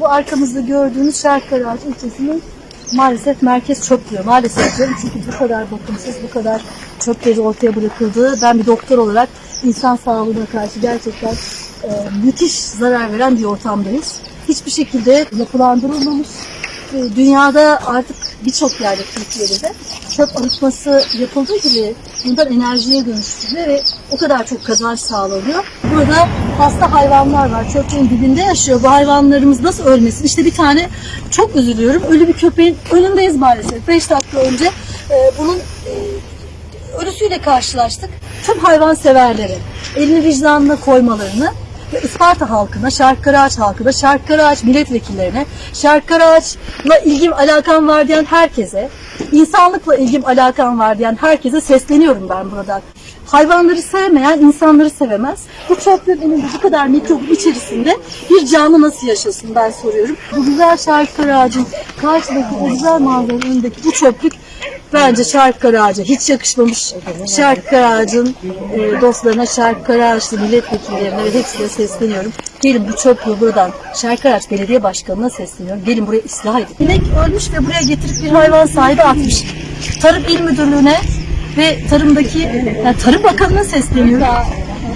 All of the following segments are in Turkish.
Bu arkamızda gördüğünüz Şarkıraç ilçesinin maalesef merkez çöp. Maalesef diyorum çünkü bu kadar bakımsız, bu kadar çöpleri ortaya bırakıldığı ben bir doktor olarak insan sağlığına karşı gerçekten e, müthiş zarar veren bir ortamdayız. Hiçbir şekilde yapılandırılmamış. E, dünyada artık birçok yerde Türkiye'de de çöp arıtması yapıldığı gibi bundan enerjiye dönüştürülüyor ve o kadar çok kazanç sağlanıyor. Burada hasta hayvanlar var. Çöplerin dibinde yaşıyor. Bu hayvanlarımız nasıl ölmesin? İşte bir tane çok üzülüyorum. Ölü bir köpeğin önündeyiz maalesef. 5 dakika önce e, bunun e, ölüsüyle karşılaştık. Tüm hayvan severleri elini vicdanına koymalarını ve Isparta halkına, Şarkıraç halkına, Şarkıraç milletvekillerine, Şarkıraç'la ilgim alakam var diyen herkese, insanlıkla ilgim alakam var diyen herkese sesleniyorum ben burada. Hayvanları sevmeyen insanları sevemez. Bu çöplerin bu kadar mikrobun içerisinde bir canlı nasıl yaşasın ben soruyorum. Bu güzel Şarkıraç'ın karşıdaki o güzel manzaranın önündeki bu çöplük Bence Şarkı Ağacı hiç yakışmamış. Şarkı Ağacı'nın e, dostlarına, Şarkı Ağaçlı milletvekillerine ve hepsine sesleniyorum. Gelin bu çöplüğü buradan Şarkı Ağaç Belediye Başkanı'na sesleniyorum. Gelin burayı ıslah edin. İnek ölmüş ve buraya getirip bir hayvan sahibi atmış. Tarım İl Müdürlüğü'ne ve tarımdaki yani Tarım Bakanı'na sesleniyorum.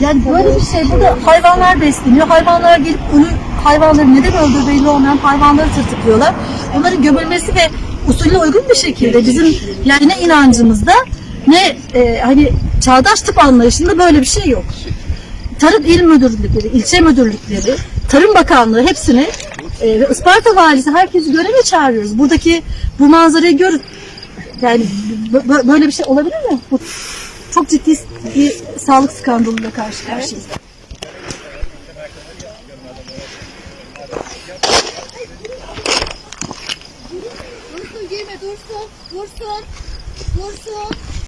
Yani böyle bir şey. Burada hayvanlar besleniyor. Hayvanlar gelip ölü hayvanları neden öldüğü belli olmayan hayvanları tırtıklıyorlar. Onların gömülmesi ve usulüne uygun bir şekilde bizim yani ne inancımızda ne e, hani çağdaş tıp anlayışında böyle bir şey yok. Tarım il müdürlükleri, ilçe müdürlükleri, Tarım Bakanlığı hepsini e, ve Isparta valisi herkesi göreve çağırıyoruz. Buradaki bu manzarayı görün. Yani bö- bö- böyle bir şey olabilir mi? Bu çok ciddi bir sağlık skandalıyla karşı karşıyayız. Dursun girme dursun. Dursun. Dursun.